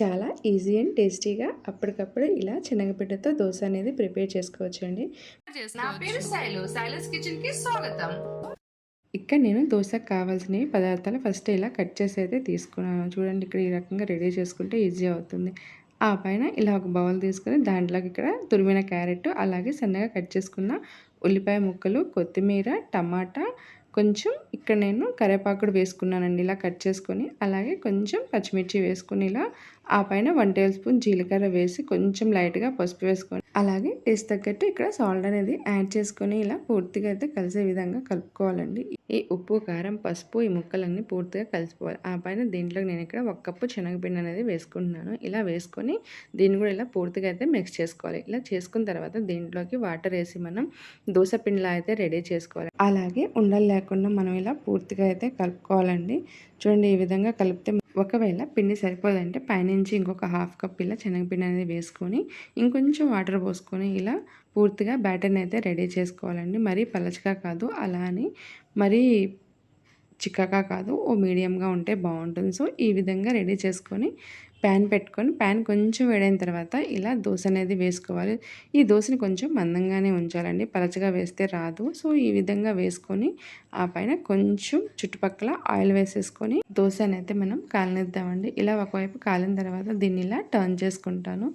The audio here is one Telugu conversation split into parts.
చాలా ఈజీ అండ్ టేస్టీగా అప్పటికప్పుడు ఇలా శనగపిండితో దోశ అనేది ప్రిపేర్ చేసుకోవచ్చండి. నా పేరు శైలు. శైలస్ కిచెన్కి స్వాగతం. ఇక్కడ నేను దోశకు కావాల్సిన పదార్థాలు ఫస్ట్ ఇలా కట్ చేసి అయితే తీసుకున్నాను. చూడండి ఇక్కడ ఈ రకంగా రెడీ చేసుకుంటే ఈజీ అవుతుంది. ఆ పైన ఇలా ఒక బౌల్ తీసుకొని దాంట్లోకి ఇక్కడ తురిమిన క్యారెట్ అలాగే సన్నగా కట్ చేసుకున్న ఉల్లిపాయ ముక్కలు కొత్తిమీర టమాటా కొంచెం ఇక్కడ నేను కరివేపాకుడు వేసుకున్నానండి ఇలా కట్ చేసుకొని అలాగే కొంచెం పచ్చిమిర్చి వేసుకొని ఇలా ఆ పైన వన్ టేబుల్ స్పూన్ జీలకర్ర వేసి కొంచెం లైట్గా పసుపు వేసుకొని అలాగే టేస్ట్ తగ్గట్టు ఇక్కడ సాల్ట్ అనేది యాడ్ చేసుకొని ఇలా పూర్తిగా అయితే కలిసే విధంగా కలుపుకోవాలండి. ఈ ఉప్పు కారం పసుపు ఈ ముక్కలన్నీ పూర్తిగా కలిసిపోవాలి. ఆ పైన దీంట్లో నేను ఇక్కడ ఒక కప్పు శనగపిండి అనేది వేసుకుంటున్నాను. ఇలా వేసుకొని దీన్ని కూడా ఇలా పూర్తిగా అయితే మిక్స్ చేసుకోవాలి. ఇలా చేసుకున్న తర్వాత దీంట్లోకి వాటర్ వేసి మనం దోశ పిండిలా అయితే రెడీ చేసుకోవాలి. అలాగే ఉండలు లేకుండా మనం ఇలా పూర్తిగా అయితే కలుపుకోవాలండి. చూడండి ఈ విధంగా కలిపితే ఒకవేళ పిండి సరిపోదంటే పైనుంచి ఇంకొక హాఫ్ కప్ ఇలా శనగపిండి అనేది వేసుకొని ఇంకొంచెం వాటర్ పోసుకొని ఇలా పూర్తిగా బ్యాటర్ని అయితే రెడీ చేసుకోవాలండి. మరీ పలచగా కాదు అలా అని మరీ చిక్కగా కాదు ఓ మీడియంగా ఉంటే బాగుంటుంది. సో ఈ విధంగా రెడీ చేసుకొని ప్యాన్ పెట్టుకొని ప్యాన్ కొంచెం వేడైన తర్వాత ఇలా దోశ అనేది వేసుకోవాలి. ఈ దోశని కొంచెం మందంగానే ఉంచాలండి. పలచగా వేస్తే రాదు. సో ఈ విధంగా వేసుకొని ఆ పైన కొంచెం చుట్టుపక్కల ఆయిల్ వేసేసుకొని దోశ అనేది మనం కాలనిద్దామండి. ఇలా ఒకవైపు కాలిన తర్వాత దీన్ని ఇలా టర్న్ చేసుకుంటాను.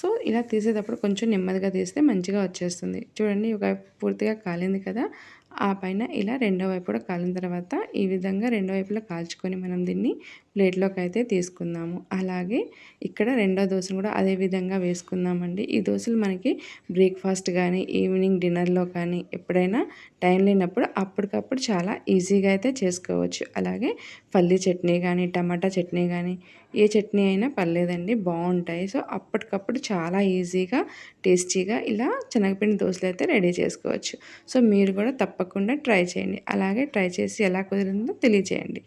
సో ఇలా తీసేటప్పుడు కొంచెం నెమ్మదిగా తీస్తే మంచిగా వచ్చేస్తుంది. చూడండి ఒక పూర్తిగా కాలింది కదా. ఆ పైన ఇలా రెండో వైపు కూడా కాలిన తర్వాత ఈ విధంగా రెండో వైపులో కాల్చుకొని మనం దీన్ని ప్లేట్లోకి అయితే తీసుకుందాము. అలాగే ఇక్కడ రెండో దోశను కూడా అదే విధంగా వేసుకుందామండి. ఈ దోశలు మనకి బ్రేక్ఫాస్ట్ కానీ ఈవినింగ్ డిన్నర్లో కానీ ఎప్పుడైనా టైం లేనప్పుడు అప్పటికప్పుడు చాలా ఈజీగా అయితే చేసుకోవచ్చు. అలాగే పల్లీ చట్నీ కానీ టమాటా చట్నీ కానీ ఏ చట్నీ అయినా పర్లేదండి బాగుంటాయి. సో అప్పటికప్పుడు చాలా ఈజీగా టేస్టీగా ఇలా శనగపిండి దోశలు అయితే రెడీ చేసుకోవచ్చు. సో మీరు కూడా తప్పకుండా ట్రై చేయండి. అలాగే ట్రై చేసి ఎలా కుదిరిందో తెలియచేయండి.